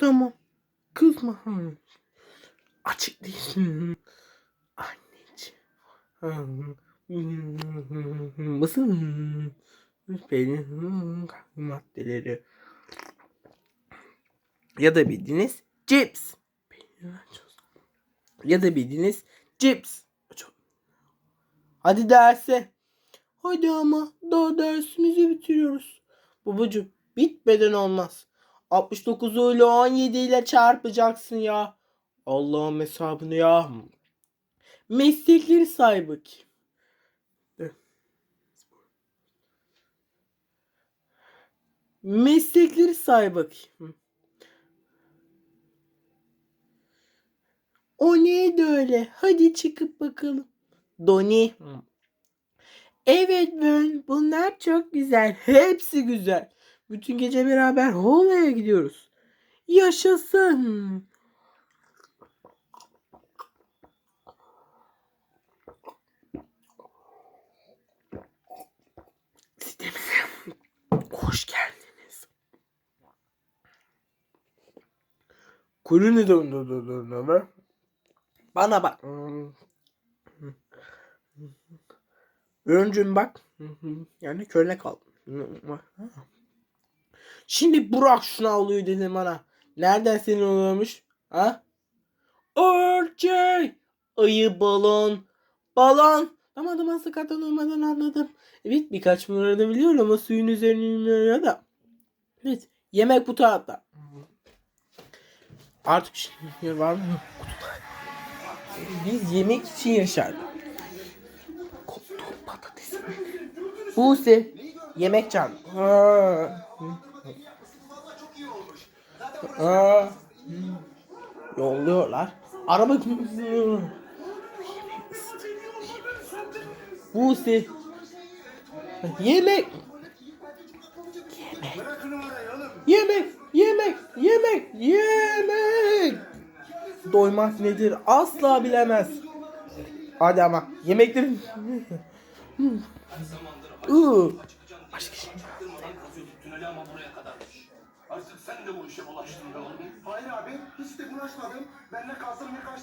Tamam. Kızma. Açık değilsin. Anneciğim. Mısın? Benim maddeleri. Ya da bildiğiniz cips. Ya da bildiğiniz cips. Hadi derse. Hadi ama daha dersimizi bitiriyoruz. Babacım bitmeden olmaz. 69'u ile 17 ile çarpacaksın ya. Allah'ın hesabını ya. Meslekleri say bakayım. Meslekleri say bakayım. O neydi öyle? Hadi çıkıp bakalım. Doni. Evet ben. Bunlar çok güzel. Hepsi güzel. Bütün gece beraber Hola'ya gidiyoruz. Yaşasın. Sitemize hoş geldiniz. Kulüne döndü döndü ve bana bak. Öncüm bak. Yani köle kal. Şimdi Burak şunu alıyor dedim bana. Nereden senin oluyormuş? Ha? Orçay. Ayı balon. Balon. Tamam tamam sıkatan olmadan anladım. Evet birkaç numara da biliyorum ama suyun üzerine da. Evet yemek bu tarafta. Artık şimdi var mı? Biz yemek için yaşardık. Koptu patates. Buse. Yemek can. Ha. Ha. Yolluyorlar. Araba Buse. Yemek. Yemek. Yemek. Yemek. Yemek. Doymak nedir asla bilemez. Hadi ama yemeklerin... Iı. Başka şey. Tüneli ama buraya kadarmış. Artık sen de bu işe bulaştın be oğlum. Hayır abi hiç de bulaşmadım. Ben ne kalsam ne kaçtım.